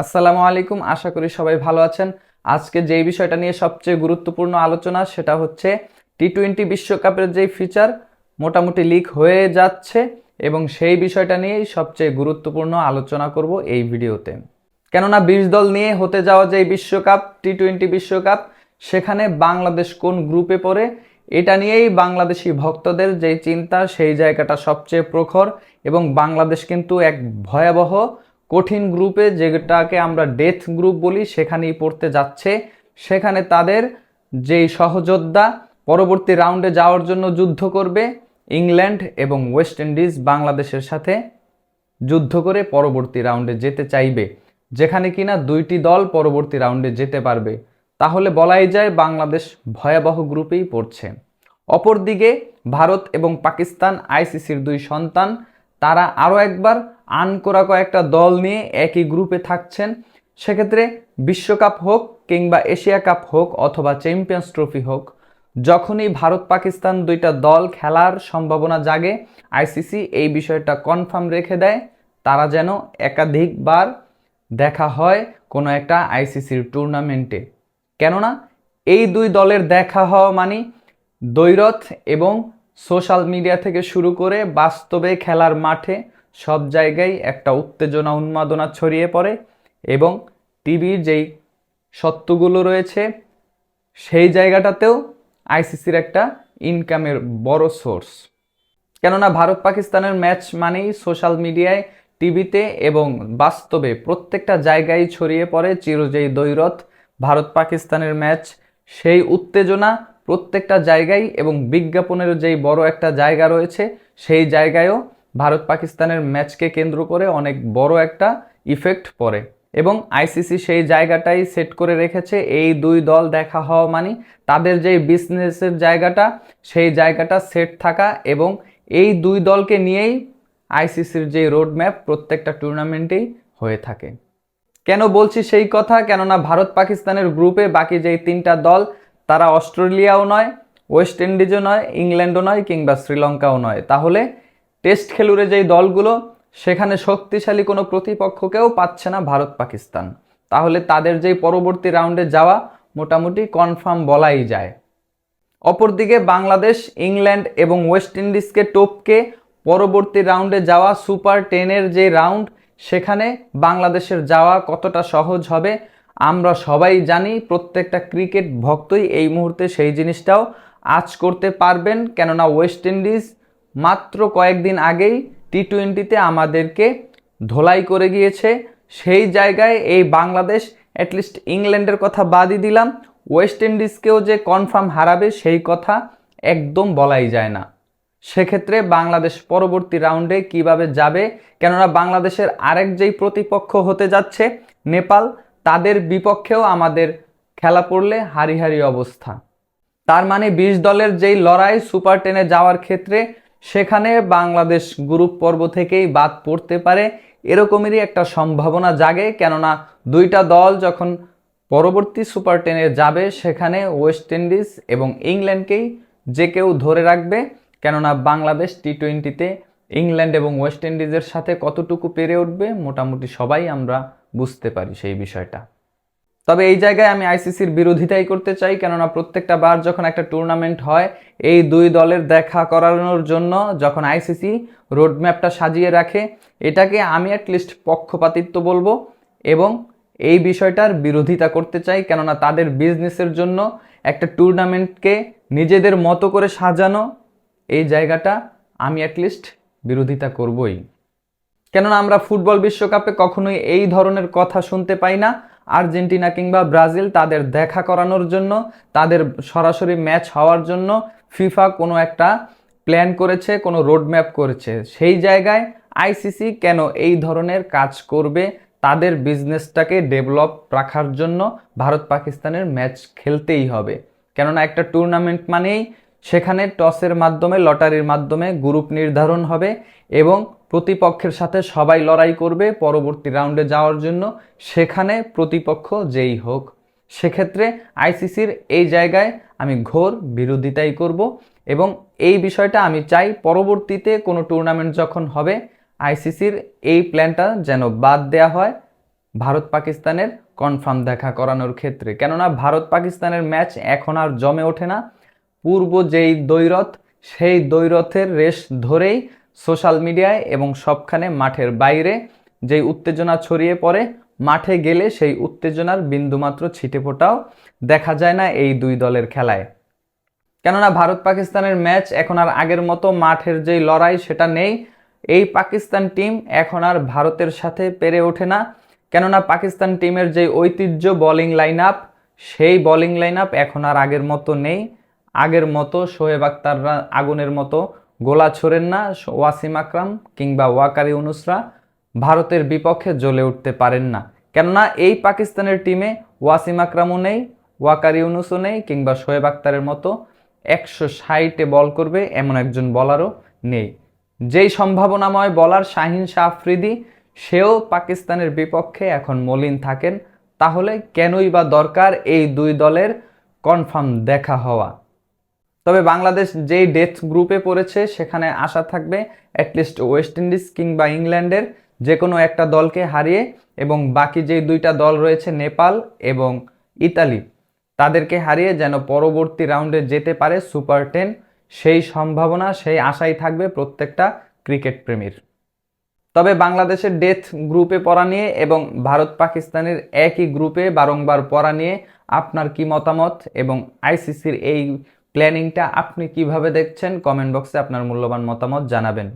আসসালামু আলাইকুম, আশা করি সবাই ভালো আছেন। আজকে যেই বিষয়টা নিয়ে সবচেয়ে গুরুত্বপূর্ণ আলোচনা সেটা হচ্ছে টি টোয়েন্টি বিশ্বকাপের যেই ফিচার মোটামুটি লিক হয়ে যাচ্ছে এবং সেই বিষয়টা নিয়েই সবচেয়ে গুরুত্বপূর্ণ আলোচনা করব এই ভিডিওতে। কেননা বিশ দল নিয়ে হতে যাওয়া যে বিশ্বকাপ টি টোয়েন্টি বিশ্বকাপ, সেখানে বাংলাদেশ কোন গ্রুপে পড়ে, এটা নিয়েই বাংলাদেশি ভক্তদের যেই চিন্তা, সেই জায়গাটা সবচেয়ে প্রখর এবং বাংলাদেশ কিন্তু এক ভয়াবহ কঠিন গ্রুপে যেটাকে আমরা ডেথ গ্রুপ বলি, সেখানেই পড়তে যাচ্ছে। সেখানে তাদের যেই সহযোদ্ধা পরবর্তী রাউন্ডে যাওয়ার জন্য যুদ্ধ করবে, ইংল্যান্ড এবং ওয়েস্ট ইন্ডিজ বাংলাদেশের সাথে যুদ্ধ করে পরবর্তী রাউন্ডে যেতে চাইবে, যেখানে কিনা দুইটি দল পরবর্তী রাউন্ডে যেতে পারবে। তাহলে বলাই যায় বাংলাদেশ ভয়াবহ গ্রুপেই পড়ছে। অপরদিকে ভারত এবং পাকিস্তান, আইসিসির দুই সন্তান, তারা আরও একবার আনকোরা কয়েকটা দল নিয়ে একই গ্রুপে থাকছেন। সেক্ষেত্রে বিশ্বকাপ হোক কিংবা এশিয়া কাপ হোক অথবা চ্যাম্পিয়ন্স ট্রফি হোক, যখনই ভারত পাকিস্তান দুইটা দল খেলার সম্ভাবনা জাগে, আইসিসি এই বিষয়টা কনফার্ম রেখে দেয়। তারা যেন একাধিকবার দেখা হয় কোনো একটা আইসিসির টুর্নামেন্টে। কেননা এই দুই দলের দেখা হওয়া মানে দ্বৈরথ এবং সোশ্যাল মিডিয়া থেকে শুরু করে বাস্তবে খেলার মাঠে সব জায়গায় একটা উত্তেজনা, উন্মাদনা ছড়িয়ে পড়ে এবং টিভির যেই সত্যগুলো রয়েছে, সেই জায়গাটাতেও আইসিসির একটা ইনকামের বড় সোর্স কেননা ভারত পাকিস্তানের ম্যাচ মানেই সোশ্যাল মিডিয়ায় টিভিতে এবং বাস্তবে প্রত্যেকটা জায়গায় ছড়িয়ে পড়ে চিরজয়ী দৈরথ ভারত পাকিস্তানের ম্যাচ সেই উত্তেজনা প্রত্যেকটা জায়গায় এবং বিজ্ঞাপনের যেই বড় একটা জায়গা রয়েছে, সেই জায়গায়ও ভারত পাকিস্তানের ম্যাচকে কেন্দ্র করে অনেক বড় একটা ইফেক্ট পড়ে। এবং আইসিসি সেই জায়গাটাই সেট করে রেখেছে, এই দুই দল দেখা হওয়া মানে তাদের যেই বিজনেসের জায়গাটা, সেই জায়গাটা সেট থাকা এবং এই দুই দলকে নিয়েই আইসিসির যে রোড ম্যাপ প্রত্যেকটা টুর্নামেন্টেই হয়ে থাকে। কেন বলছি সেই কথা? কেননা ভারত পাকিস্তানের গ্রুপে বাকি যেই তিনটা দল, তারা অস্ট্রেলিয়াও নয় ওয়েস্ট ইন্ডিজও নয় ইংল্যান্ডও নয় কিংবা শ্রীলঙ্কাও নয়। তাহলে টেস্ট খেলুড়ে যেই দলগুলো, সেখানে শক্তিশালী কোনো প্রতিপক্ষকেও পাচ্ছে না ভারত পাকিস্তান। তাহলে তাদের যেই পরবর্তী রাউন্ডে যাওয়া, মোটামুটি কনফার্ম বলাই যায়। অপরদিকে বাংলাদেশ, ইংল্যান্ড এবং ওয়েস্ট ইন্ডিজকে টপকে পরবর্তী রাউন্ডে যাওয়া সুপার টেনের যে রাউন্ড, সেখানে বাংলাদেশের যাওয়া কতটা সহজ হবে, আমরা সবাই জানি, প্রত্যেকটা ক্রিকেট ভক্তই এই মুহূর্তে সেই জিনিসটাও আজ করতে পারবেন, কেননা ওয়েস্ট ইন্ডিজ মাত্র কয়েকদিন আগেই টি টোয়েন্টিতে আমাদেরকে ধোলাই করে গিয়েছে। সেই জায়গায় এই বাংলাদেশ অ্যাটলিস্ট ইংল্যান্ডের কথা বাদই দিলাম। ওয়েস্ট ইন্ডিজকেও যে কনফার্ম হারাবে সেই কথা একদম বলাই যায় না। সেক্ষেত্রে বাংলাদেশ পরবর্তী রাউন্ডে কীভাবে যাবে? কেননা বাংলাদেশের আরেক যেই প্রতিপক্ষ হতে যাচ্ছে, নেপাল, তাদের বিপক্ষেও আমাদের খেলা পড়লে হারি হারি অবস্থা। তার মানে বিশ দলের যেই লড়াই সুপার টেনে যাওয়ার ক্ষেত্রে সেখানে বাংলাদেশ গ্রুপ পর্ব থেকেই বাদ পড়তে পারে এরকমেরই একটা সম্ভাবনা জাগে, কেননা দুইটা দল যখন পরবর্তী সুপার টেনে যাবে, সেখানে ওয়েস্ট ইন্ডিজ এবং ইংল্যান্ডকেই যে কেউ ধরে রাখবে, কেননা বাংলাদেশ টি টোয়েন্টিতে ইংল্যান্ড এবং ওয়েস্ট ইন্ডিজের সাথে কতটুকু পেরে উঠবে, মোটামুটি সবাই আমরা বুঝতে পারি সেই বিষয়টা। তবে এই জায়গায় আমি আইসিসির বিরোধিতাই করতে চাই, কেননা প্রত্যেকটা বার যখন একটা টুর্নামেন্ট হয়, এই দুই দলের দেখা করানোর জন্য যখন আইসিসি রোডম্যাপটা সাজিয়ে রাখে, এটাকে আমি অ্যাটলিস্ট পক্ষপাতিত্ব বলব এবং এই বিষয়টার বিরোধিতা করতে চাই, কেননা তাদের বিজনেসের জন্য একটা টুর্নামেন্টকে নিজেদের মতো করে সাজানো, এই জায়গাটা আমি অ্যাটলিস্ট বিরোধিতা করবই। কেননা আমরা ফুটবল বিশ্বকাপে কখনোই এই ধরনের কথা শুনতে পাই না। আর্জেন্টিনা কিংবা ব্রাজিল তাদের দেখা করানোর জন্য, তাদের সরাসরি ম্যাচ হওয়ার জন্য ফিফা কোনো একটা প্ল্যান করেছে, কোনো রোডম্যাপ করেছে। সেই জায়গায় আইসিসি কেন এই ধরনের কাজ করবে, তাদের বিজনেসটাকে ডেভেলপ রাখার জন্য ভারত পাকিস্তানের ম্যাচ খেলতেই হবে। কেননা একটা টুর্নামেন্ট মানেই সেখানে টসের মাধ্যমে, লটারির মাধ্যমে গ্রুপ নির্ধারণ হবে এবং প্রতিপক্ষের সাথে সবাই লড়াই করবে পরবর্তী রাউন্ডে যাওয়ার জন্য। সেখানে প্রতিপক্ষ যেই হোক। সেক্ষেত্রে আইসিসির এই জায়গায় আমি ঘোর বিরোধিতাই করব এবং এই বিষয়টা আমি চাই পরবর্তীতে কোনো টুর্নামেন্ট যখন হবে, আইসিসির এই প্ল্যানটা যেন বাদ দেয়া হয় ভারত পাকিস্তানের কনফার্ম দেখা করানোর ক্ষেত্রে। কেননা ভারত পাকিস্তানের ম্যাচ এখন আর জমে ওঠে না। পূর্ব যেই দ্বৈরথ, সেই দ্বৈরথের রেশ ধরেই সোশ্যাল মিডিয়ায় এবং সবখানে মাঠের বাইরে যেই উত্তেজনা ছড়িয়ে পড়ে, মাঠে গেলে সেই উত্তেজনার বিন্দুমাত্র ছিটে ফোটাও দেখা যায় না এই দুই দলের খেলায়। কেননা ভারত পাকিস্তানের ম্যাচ এখন আর আগের মতো মাঠের যেই লড়াই সেটা নেই, এই পাকিস্তান টিম এখন আর ভারতের সাথে পেরে ওঠে না। কেননা পাকিস্তান টিমের যে ঐতিহ্য বোলিং লাইন আপ সেই বোলিং লাইন আপ এখন আর আগের মতো নেই। আগের মতো শোয়েব আক্তাররা আগুনের মতো গোলা ছোড়েন না, ওয়াসিম আকরাম কিংবা ওয়াকারি ইউনুসরা ভারতের বিপক্ষে জ্বলে উঠতে পারেন না। কেননা এই পাকিস্তানের টিমে ওয়াসিম আকরামও নেই, ওয়াকার ইউনুসও নেই কিংবা শোয়েব আক্তারের মতো একশো ষাটে বল করবে এমন একজন বলারও নেই। যেই সম্ভাবনাময় বলার শাহিন শাহ আফ্রিদি, সেও পাকিস্তানের বিপক্ষে এখন মলিন থাকেন, তাহলে কেনই বা দরকার এই দুই দলের কনফার্ম দেখা হওয়া? তবে বাংলাদেশ যেই ডেথ গ্রুপে পড়েছে, সেখানে আশা থাকবে অ্যাটলিস্ট ওয়েস্ট ইন্ডিজ কিংবা ইংল্যান্ডের যে কোনো একটা দলকে হারিয়ে এবং বাকি যেই দুইটা দল রয়েছে, নেপাল এবং ইতালি, তাদেরকে হারিয়ে যেন পরবর্তী রাউন্ডে যেতে পারে সুপার টেন সেই সম্ভাবনা, সেই আশাই থাকবে প্রত্যেকটা ক্রিকেট প্রেমীর। তবে বাংলাদেশের ডেথ গ্রুপে পড়া নিয়ে এবং ভারত পাকিস্তানের একই গ্রুপে বারংবার পড়া নিয়ে আপনার কি মতামত এবং আইসিসির এই প্ল্যানিংটা আপনি কীভাবে দেখছেন? কমেন্ট বক্সে আপনার মূল্যবান মতামত জানাবেন।